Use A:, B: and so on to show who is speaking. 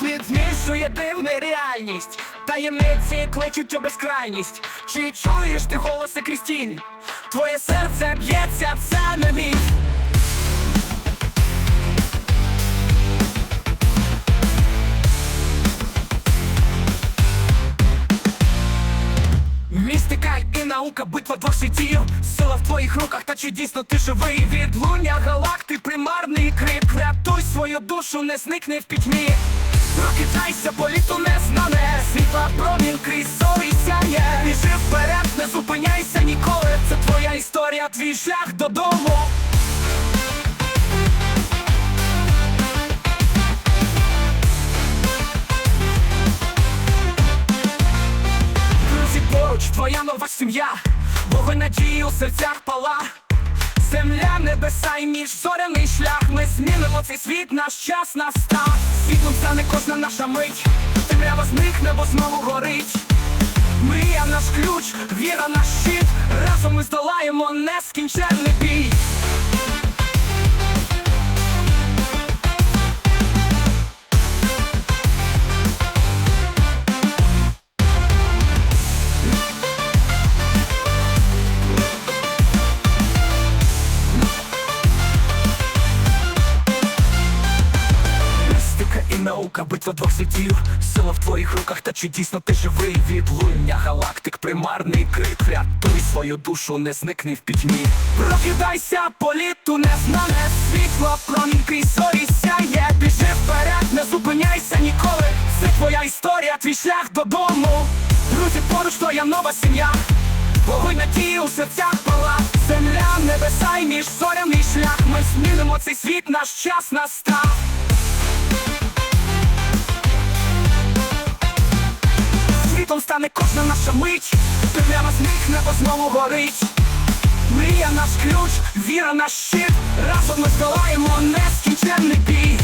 A: Світ змішує дивна реальність, таємниці кличуть у безкрайність. Чи чуєш ти голоси крізь тінь? Твоє серце б'ється, це не міф. Містика і наука, битва двох світів Сила в твоїх руках, та чи дійсно ти живий Відлуння галакти, примарний крик Врятуй свою душу, не зникни в пітьмі Прокидайся, політу незнане Світла промінь крізь зорі сяє. Біжи вперед, не зупиняйся ніколи. Це твоя історія, твій шлях додому. Друзі поруч, твоя нова сім'я, Вогонь надії у серцях пала. Земля, небеса і між зоряний шлях. Ми змінимо цей світ, наш час настав. Світлом стане кожна наша мить. Темрява зникне, бо знову горить. Мрія наш ключ, віра наш щит. Разом ми здолаємо нескінченний бій. Містика і наука, битва двох світів. Сила в твоїх руках, та чи дійсно ти живий? Відлуння галактик, примарний крик. Рятуй свою душу, не зникни в пітьмі. Прокидайся, політу незнане Світло, промінь крізь зорі сяє. Біжи вперед, не зупиняйся ніколи. Це твоя історія, твій шлях додому. Друзі, поруч твоя нова сім'я. Вогонь надії у серцях пала. Земля, небеса і між зоряний шлях. Ми змінимо цей світ, наш час настав Стане кожна наша мить, Прямо зник небо знову горить. Мрія наш ключ, віра наш щит, разом ми здолаємо нескінченний бій.